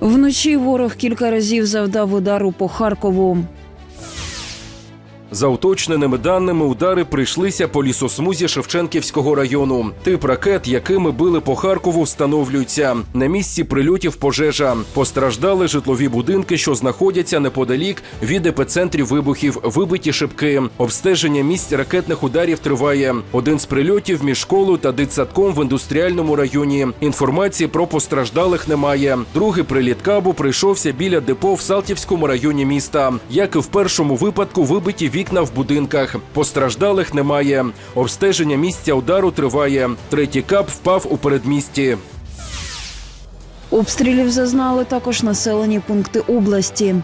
Вночі ворог кілька разів завдав удару по Харкову. За уточненими даними, удари прийшлися по лісосмузі Шевченківського району. Тип ракет, якими били по Харкову, встановлюється. На місці прильотів пожежа. Постраждали житлові будинки, що знаходяться неподалік від епицентрів вибухів, вибиті шибки. Обстеження місць ракетних ударів триває. Один з прильотів між школою та дитсадком в індустріальному районі. Інформації про постраждалих немає. Другий приліт кабу прийшовся біля депо в Салтівському районі міста. Як і в першому випадку, вибиті вікна в будинках. Постраждалих немає. Обстеження місця удару триває. Третій кап впав у передмісті. Обстрілів зазнали також населені пункти області.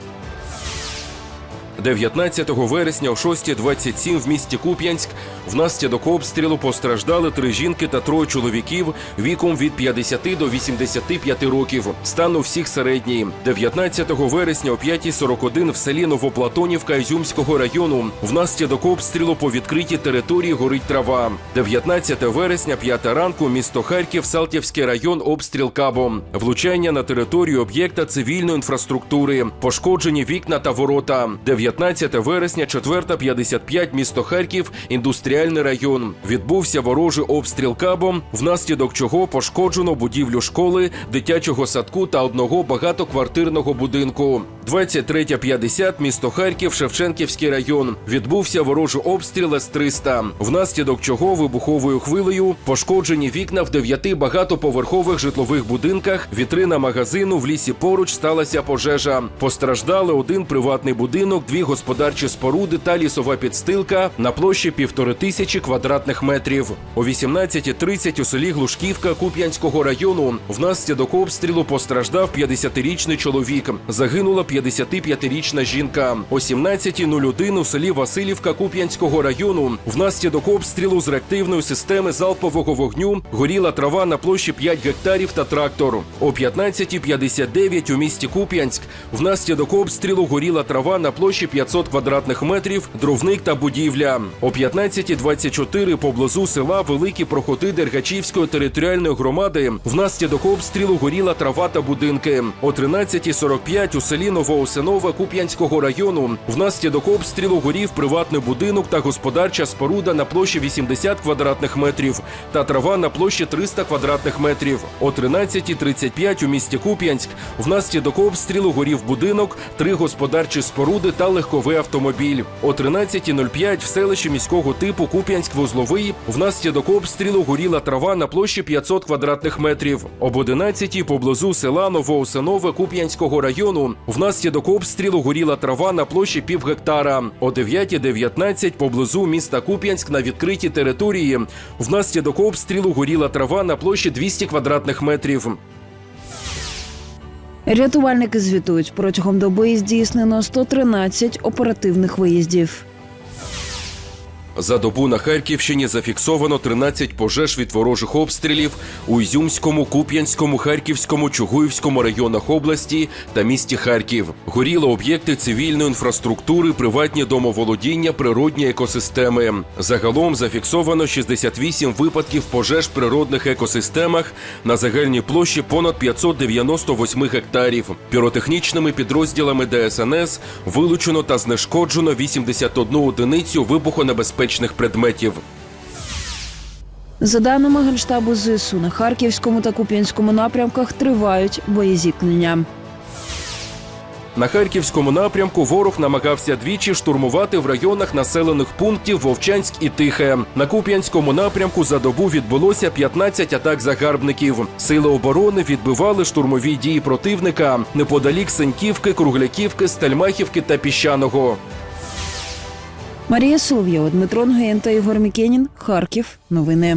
19 вересня о 6.27 в місті Куп'янськ внаслідок обстрілу постраждали три жінки та троє чоловіків віком від 50 до 85 років. Стан у всіх середній. 19 вересня о 5.41 в селі Новоплатонівка Ізюмського району внаслідок обстрілу по відкритій території горить трава. 19 вересня, 5 ранку, місто Харків, Салтівський район, обстріл кабом. Влучання на територію об'єкта цивільної інфраструктури, пошкоджені вікна та ворота. 19 вересня, 4.55, місто Харків, індустріальний район. Відбувся ворожий обстріл кабом, внаслідок чого пошкоджено будівлю школи, дитячого садку та одного багатоквартирного будинку. 23.50, місто Харків, Шевченківський район. Відбувся ворожий обстріл С-300, внаслідок чого вибуховою хвилею пошкоджені вікна в дев'яти багатоповерхових житлових будинках, вітрина магазину в лісі поруч сталася пожежа. Постраждали один приватний будинок, дві господарчі споруди та лісова підстилка на площі півтори тисячі квадратних метрів. О 18.30 у селі Глушківка Куп'янського району внаслідок обстрілу постраждав 50-річний чоловік. Загинула 55-річна жінка. О 17.01 у селі Васильівка Куп'янського району внаслідок обстрілу з реактивної системи залпового вогню горіла трава на площі 5 гектарів та трактор. О 15.59 у місті Куп'янськ внаслідок обстрілу горіла трава на площі 500 квадратних метрів, дровник та будівля. О 15.24 поблизу села Великі Проходи Дергачівської територіальної громади внаслідок обстрілу горіла трава та будинки. О 13.45 у селі Новоосинове Куп'янського району внаслідок обстрілу горів приватний будинок та господарча споруда на площі 80 квадратних метрів та трава на площі 300 квадратних метрів. О 13.35 у місті Куп'янськ внаслідок обстрілу горів будинок, три господарчі споруди та легковий автомобіль. О 13.05 в селищі міського типу Куп'янськ-Вузловий внаслідок обстрілу горіла трава на площі 500 квадратних метрів. Об 11.00 поблизу села Новоосинове Куп'янського району внаслідок обстрілу горіла трава на площі пів гектара. О 9.19 поблизу міста Куп'янськ на відкритій території внаслідок обстрілу горіла трава на площі 200 квадратних метрів. Рятувальники звітують, протягом доби здійснено 113 оперативних виїздів. За добу на Харківщині зафіксовано 13 пожеж від ворожих обстрілів у Ізюмському, Куп'янському, Харківському, Чугуївському районах області та місті Харків. Горіли об'єкти цивільної інфраструктури, приватні домоволодіння, природні екосистеми. Загалом зафіксовано 68 випадків пожеж в природних екосистемах на загальній площі понад 598 гектарів. Піротехнічними підрозділами ДСНС вилучено та знешкоджено 81 одиницю вибухонебезпечних предметів. За даними Генштабу ЗСУ, на Харківському та Куп'янському напрямках тривають боєзіткнення. На харківському напрямку ворог намагався двічі штурмувати в районах населених пунктів Вовчанськ і Тихе. На Куп'янському напрямку за добу відбулося 15 атак загарбників. Сили оборони відбивали штурмові дії противника неподалік Сеньківки, Кругляківки, Стальмахівки та Піщаного. Марія Соловйова, Дмитро Нгоєн та Ігор Мікенін. Харків. Новини.